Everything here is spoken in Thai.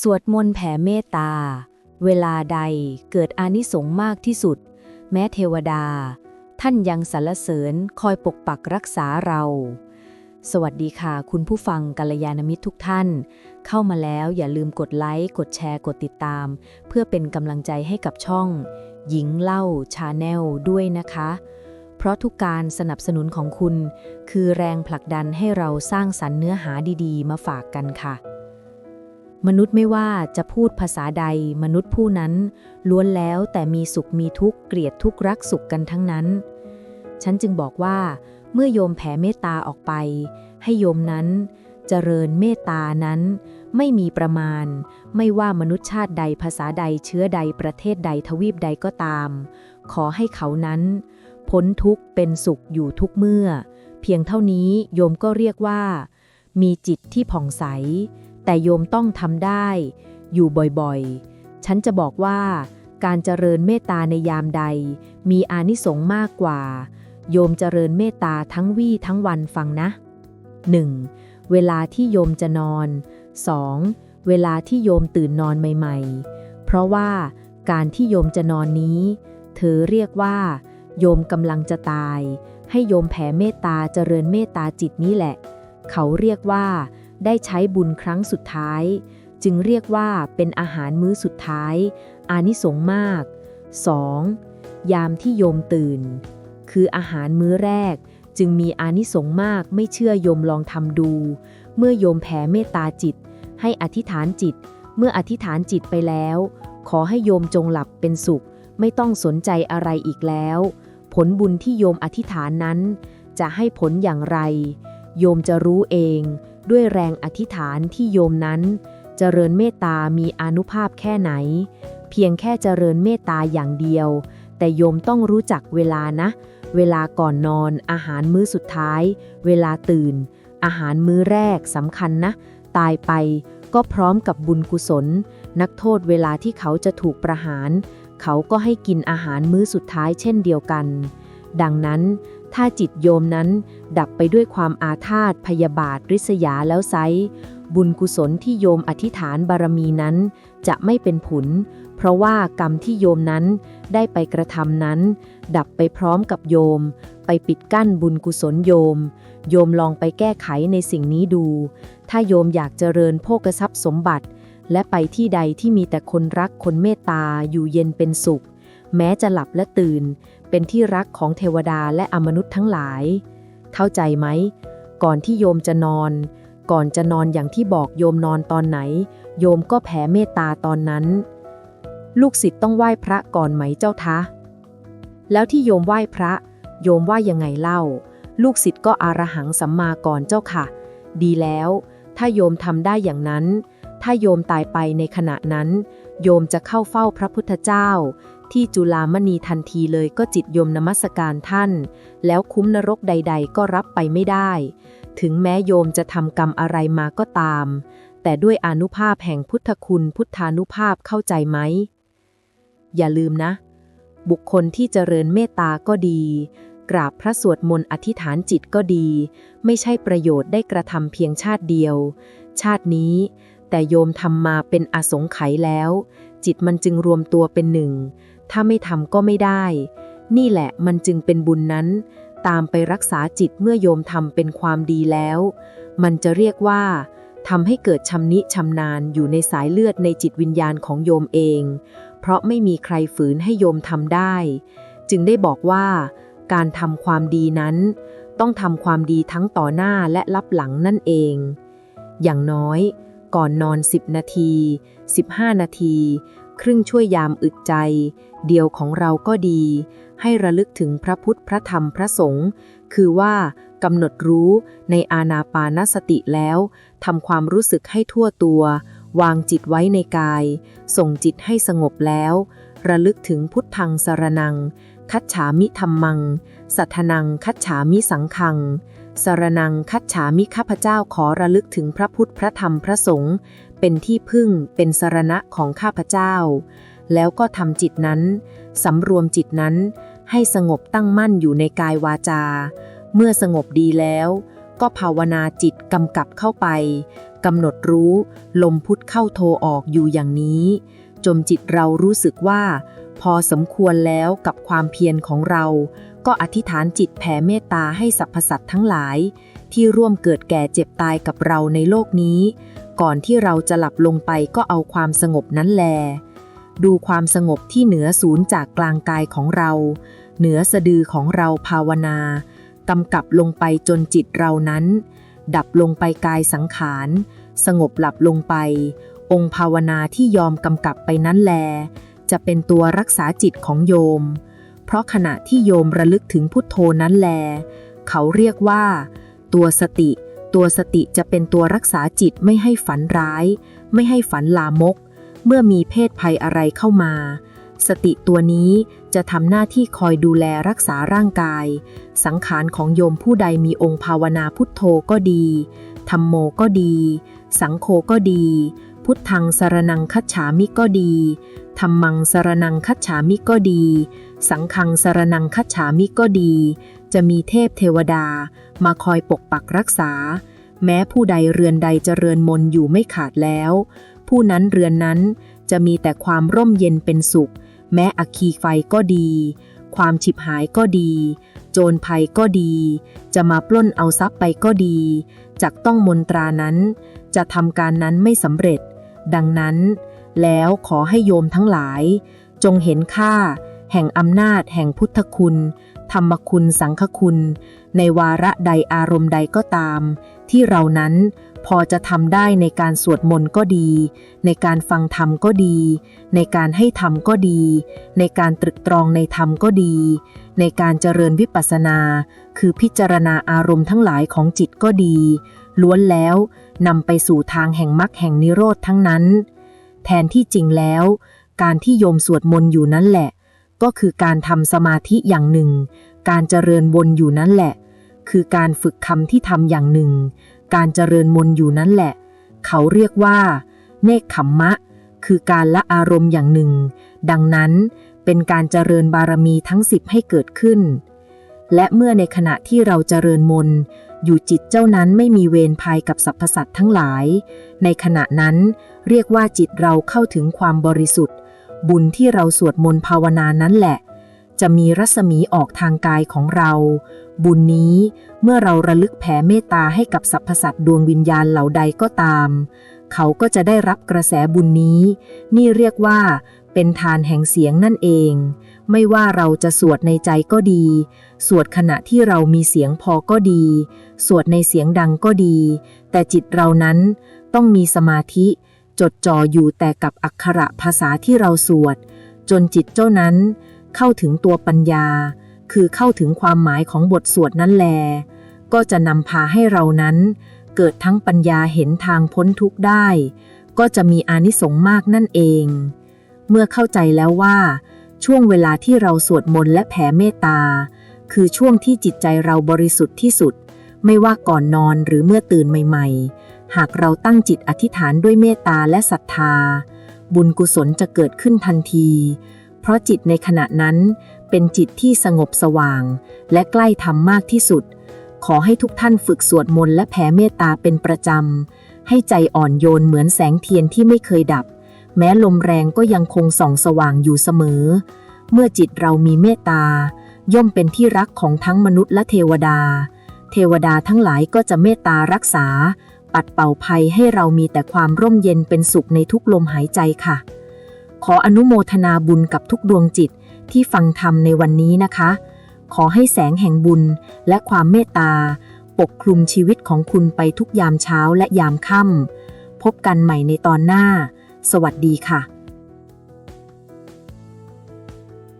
สวดมนต์แผ่เมตตา เวลาใดเกิดอานิสงส์มากที่สุด แม้เทวดา ท่านยังสรรเสริญคอยปกปักรักษาเรา สวัสดีค่ะคุณผู้ฟังกัลยาณมิตรทุกท่าน เข้ามาแล้วอย่าลืมกดไลค์ กดแชร์ กดติดตาม เพื่อเป็นกำลังใจให้กับช่อง หญิงเล่าชาแนลด้วยนะคะ เพราะทุกการสนับสนุนของคุณ คือแรงผลักดันให้เราสร้างสรรค์เนื้อหาดีๆ มาฝากกันค่ะ มนุษย์ไม่ว่าจะพูดภาษาใดมนุษย์ผู้นั้น ล้วนแล้วแต่มีสุขมีทุกข์เกลียดทุกข์รักสุขกันทั้งนั้น ฉันจึงบอกว่า เมื่อโยมแผ่เมตตาออกไป ให้โยมนั้น เจริญเมตตานั้น ไม่มีประมาณ ไม่ว่ามนุษย์ชาติใดภาษาใดเชื้อใดประเทศใดทวีปใดก็ตาม ขอให้เขานั้น พ้นทุกข์เป็นสุขอยู่ทุกเมื่อ เพียงเท่านี้โยมก็เรียกว่า มีจิตที่ผ่องใส แต่โยมต้องทำได้ อยู่บ่อยๆ ฉันจะบอกว่า การเจริญเมตตาในยามใด มีอานิสงส์มากกว่า โยมเจริญเมตตาทั้งวี่ทั้งวันฟังนะ 1. เวลาที่โยมจะนอน 2. เวลาที่โยมตื่นนอนใหม่ๆ เพราะว่าการที่โยมจะนอนนี้ เธอเรียกว่า โยมกำลังจะตาย ให้โยมแผ่เมตตาเจริญเมตตาจิตนี้แหละ เขาเรียกว่า ได้ใช้บุญครั้งสุดท้าย จึงเรียกว่าเป็นอาหารมื้อสุดท้าย อานิสงส์มาก 2. ยามที่โยมตื่น คืออาหารมื้อแรก จึงมีอานิสงส์มากไม่เชื่อโยมลองทำดู เมื่อโยมแผ่เมตตาจิต ให้อธิษฐานจิต เมื่ออธิษฐานจิตไปแล้ว ขอให้โยมจงหลับเป็นสุข ไม่ต้องสนใจอะไรอีกแล้ว ผลบุญที่โยมอธิษฐานนั้น จะให้ผลอย่างไร โยมจะรู้เอง ด้วยแรงอธิษฐานที่โยมนั้น เจริญเมตตามีอนุภาพแค่ไหน เพียงแค่เจริญเมตตาอย่างเดียว แต่โยมต้องรู้จักเวลานะ เวลาก่อนนอน อาหารมื้อสุดท้าย เวลาตื่น อาหารมื้อแรกสำคัญนะ ตายไปก็พร้อมกับบุญกุศล นักโทษเวลาที่เขาจะถูกประหาร เขาก็ให้กินอาหารมื้อสุดท้ายเช่นเดียวกัน ดังนั้น ถ้าจิตโยมนั้นดับไปด้วยความอาฆาตพยาบาทริษยาแล้วไซบุญกุศลที่โยมอธิษฐานบารมีนั้น จะไม่เป็นผล เพราะว่ากรรมที่โยมนั้นได้ไปกระทำนั้น ดับไปพร้อมกับโยม ไปปิดกั้นบุญกุศลโยม โยมลองไปแก้ไขในสิ่งนี้ดู ถ้าโยมอยากเจริญโภกทรัพย์สมบัติ และไปที่ใดที่มีแต่คนรักคนเมตตาอยู่เย็นเป็นสุข แม้จะหลับและตื่น เป็นที่รักของเทวดาและอมนุษย์ทั้งหลาย เข้าใจไหม ก่อนที่โยมจะนอน ก่อนจะนอนอย่างที่บอกโยมนอนตอนไหน โยมก็แผ่เมตตาตอนนั้น ลูกศิษย์ต้องไหว้พระก่อนไหมเจ้าทะ แล้วที่โยมไหว้พระ โยมไหว่ายังไงเล่า ลูกศิษย์ก็อารหังสัมมาก่อนเจ้าค่ะ ดีแล้ว ถ้าโยมทำได้อย่างนั้น ถ้าโยมตายไปในขณะนั้นโยมจะเข้าเฝ้าพระพุทธเจ้า ที่จุลามณีทันทีเลยก็จิตโยมนมัสการท่าน แล้วคุ้มนรกใด ๆ ก็รับไปไม่ได้ ถึงแม้โยมจะทำกรรมอะไรมาก็ตาม แต่ด้วยอนุภาพแห่งพุทธคุณพุทธานุภาพเข้าใจไหม อย่าลืมนะ บุคคลที่เจริญเมตตาก็ดี กราบพระสวดมนต์อธิษฐานจิตก็ดี ไม่ใช่ประโยชน์ได้กระทำเพียงชาติเดียว ชาตินี้ แต่โยมทำมาเป็นอสงไขยแล้วจิตมันจึงรวมตัวเป็นหนึ่ง ถ้าไม่ทำก็ไม่ได้ นี่แหละมันจึงเป็นบุญนั้น ตามไปรักษาจิตเมื่อโยมทำเป็นความดีแล้ว มันจะเรียกว่าทำให้เกิดชำนิชำนาญอยู่ในสายเลือดในจิตวิญญาณของโยมเอง เพราะไม่มีใครฝืนให้โยมทำได้ จึงได้บอกว่า การทำความดีนั้น ต้องทำความดีทั้งต่อหน้าและรับหลังนั่นเอง อย่างน้อย ก่อนนอน 10 นาที 15 นาที ครึ่งช่วยยามอึดใจ เดียวของเราก็ดี ให้ระลึกถึงพระพุทธพระธรรมพระสงฆ์คือว่ากำหนดรู้ในอาณาปานสติแล้วทำความรู้สึกให้ทั่วตัว วางจิตไว้ในกาย ส่งจิตให้สงบแล้ว ระลึกถึงพุทธังสารนัง คัจฉามิธรรมัง สัทธนังคัจฉามิสังคังสารนังคัจฉามิข้าพเจ้าขอระลึกถึงพระพุทธพระธรรมพระสงฆ์ เป็นที่พึ่งเป็นสรณะของข้าพเจ้า แล้วก็ทำจิตนั้นสำรวมจิตนั้นให้สงบตั้งมั่นอยู่ในกายวาจา เมื่อสงบดีแล้ว ก็ภาวนาจิตกำกับเข้าไปกำหนดรู้ลมพุทธเข้าโทออกอยู่อย่างนี้จนจิตเรารู้สึกว่า พอสมควรแล้วกับความเพียรของเรา ก็อธิษฐานจิตแผ่เมตตาให้สรรพสัตว์ทั้งหลาย ที่ร่วมเกิดแก่เจ็บตายกับเราในโลกนี้ ก่อนที่เราจะหลับลงไปก็เอาความสงบนั้นแล ดูความสงบที่เหนือศูนย์จากกลางกายของเรา เหนือสะดือของเราภาวนากำกับลงไปจนจิตเรานั้น ดับลงไปกายสังขาร สงบหลับลงไป องค์ภาวนาที่ยอมกำกับไปนั้นแล จะเป็นตัวรักษาจิตของโยม เพราะขณะที่โยมระลึกถึงพุทโธนั้นแล เขาเรียกว่า ตัวสติ ตัวสติจะเป็นตัวรักษาจิตไม่ให้ฝันร้าย ไม่ให้ฝันลามก เมื่อมีเพศภัยอะไรเข้ามา สติตัวนี้จะทำหน้าที่คอยดูแลรักษาร่างกาย สังขารของโยมผู้ใดมีองค์ภาวนาพุทโธก็ดีธรรมโมก็ดี สังโฆก็ดี พุทธังสรนังคัจฉามิก็ดีธรรมังสรนังคัจฉามิก็ดี สังฆังสรนังคัจฉามิก็ดี จะมีเทพเทวดามาคอยปกปักรักษา แม้ผู้ใดเรือนใดจเจริญมนอยู่ไม่ขาดแล้ว ผู้นั้นเรือนนั้นจะมีแต่ความร่มเย็นเป็นสุข แม้อคคีไฟก็ดี ความฉิบหายก็ดี โจรภัยก็ดี จะมาปล้นเอาทรัพย์ไปก็ดี จักต้องมนตรานั้น จะทำการนั้นไม่สำเร็จ ดังนั้น แล้วขอให้โยมทั้งหลาย จงเห็นค่า แห่งอำนาจแห่งพุทธคุณ ธรรมคุณสังฆคุณ ในวาระใดอารมณ์ใดก็ตาม ที่เรานั้นพอจะทำได้ในการสวดมนต์ก็ดี ในการฟังธรรมก็ดี ในการให้ธรรมก็ดี ในการตรึกตรองในธรรมก็ดี ในการเจริญวิปัสสนา คือพิจารณาอารมณ์ทั้งหลายของจิตก็ดี ล้วนแล้วนำไปสู่ทางแห่งมรรคแห่งนิโรธทั้งนั้น แทนที่จริงแล้ว การที่โยมสวดมนต์อยู่นั่นแหละ ก็คือการทำสมาธิอย่างหนึ่ง การเจริญวนอยู่นั่นแหละ คือการฝึกคำที่ทำอย่างหนึ่ง การเจริญมนอยู่นั่นแหละ เขาเรียกว่า เนคขมมะ คือการละอารมณ์อย่างหนึ่ง ดังนั้นเป็นการเจริญบารมีทั้งสิบให้เกิดขึ้น และเมื่อในขณะที่เราเจริญมนอยู่จิตเจ้านั้นไม่มีเวรภัยกับสรรพสัตว์ทั้งหลาย ในขณะนั้นเรียกว่าจิตเราเข้าถึงความบริสุทธิ์ บุญที่เราสวดมนต์ภาวนานั้นแหละ จะมีรัศมีออกทางกายของเรา บุญนี้เมื่อเราระลึกแผ่เมตตาให้กับสรรพสัตว์ดวงวิญญาณเหล่าใดก็ตาม เขาก็จะได้รับกระแสบุญนี้ นี่เรียกว่า เป็นทานแห่งเสียงนั่นเอง ไม่ว่าเราจะสวดในใจก็ดี สวดขณะที่เรามีเสียงพอก็ดี สวดในเสียงดังก็ดี แต่จิตเรานั้นต้องมีสมาธิ จดจ่ออยู่แต่กับอักขระภาษาที่เราสวด จนจิตเจ้านั้น เข้าถึงตัวปัญญา คือเข้าถึงความหมายของบทสวดนั้นแล ก็จะนำพาให้เรานั้น เกิดทั้งปัญญาเห็นทางพ้นทุกข์ได้ ก็จะมีอานิสงส์มากนั่นเอง เมื่อเข้าใจแล้วว่า ช่วงเวลาที่เราสวดมนต์และแผ่เมตตา คือช่วงที่จิตใจเราบริสุทธิ์ที่สุด ไม่ว่าก่อนนอนหรือเมื่อตื่นใหม่ ๆ หากเราตั้งจิตอธิษฐานด้วยเมตตาและศรัทธา บุญกุศลจะเกิดขึ้นทันที เพราะจิตในขณะนั้นเป็นจิตที่สงบสว่าง และใกล้ธรรมมากที่สุด ขอให้ทุกท่านฝึกสวดมนต์และแผ่เมตตาเป็นประจำ ให้ใจอ่อนโยนเหมือนแสงเทียนที่ไม่เคยดับ แม้ลมแรงก็ยังคงส่องสว่างอยู่เสมอ เมื่อจิตเรามีเมตตา ย่อมเป็นที่รักของทั้งมนุษย์และเทวดา เทวดาทั้งหลายก็จะเมตตารักษา ปัดเป่าภัยให้เรามีแต่ความร่มเย็นเป็นสุขในทุกลมหายใจค่ะ ขออนุโมทนาบุญกับทุกดวงจิตที่ฟังธรรมในวันนี้นะคะ ขอให้แสงแห่งบุญและความเมตตา ปกคลุมชีวิตของคุณไปทุกยามเช้าและยามค่ำพบกันใหม่ในตอนหน้า สวัสดีค่ะ